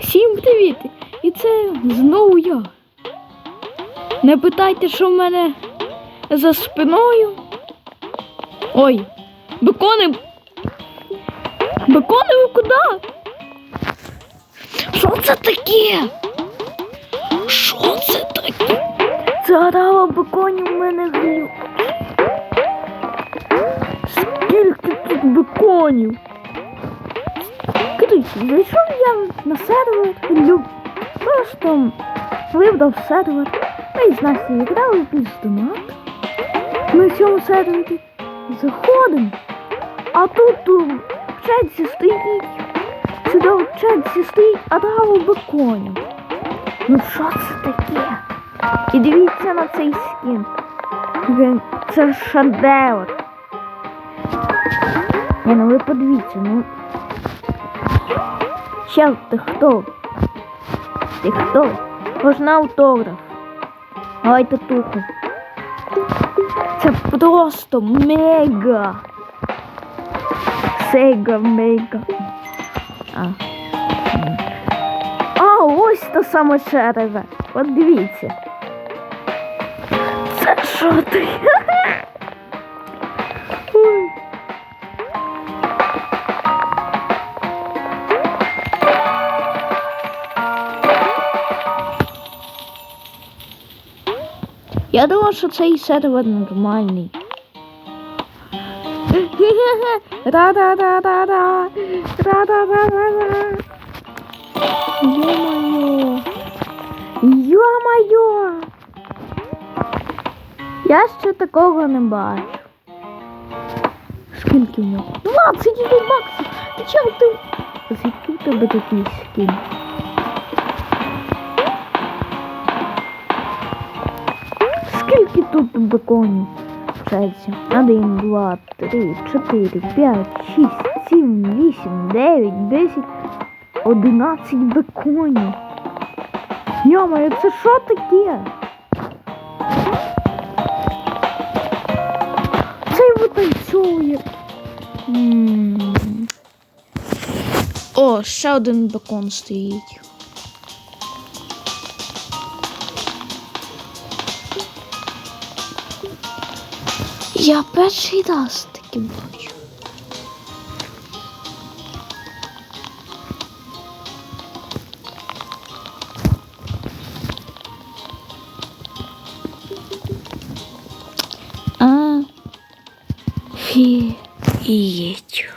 Всім привіт! І це знову я. Не питайте, що в мене за спиною. Ой, бекони. Бекони ви куди? Що це таке? Що це таке? Це Заграла беконів в мене глюк. Скільки тут беконів? Зайшов я на сервер, люб... просто вибрав сервер. Ми з Настю грали без донат. Ми в цьому сервері заходимо, а тут у чатці стоїть, сюди в чатці стоїть Адава Беконів. Ну що це таке? І дивіться на цей скін. Він це шедевр. Ні, ну ви подивіться, ну. Чел, ти хто? Ти хто? Можна автограф. Давай татуху. Це просто мега. Сега мега. А. А, ось та сама черева. От дивіться. Це що ти? Я думав, що цей сервер нормальний. Ра-ра-ра-ра-ра. Ра-ра-ра-ра-ра. Ё-моё. Ё-моё. Я ще такого не бачу. Скільки в нього? 29 баксів! Ти чого ти? Звідки в тебе такий скін? Тут беконів? Вчаться. Один, два, три, чотири, п'ять, шість, сім, вісім, дев'ять, десять, одинадцять беконів. Йомаю, це що таке? Цей витанцьовує. О, ще один бекон стоїть. Я перший раз таки бачу. А, фієть.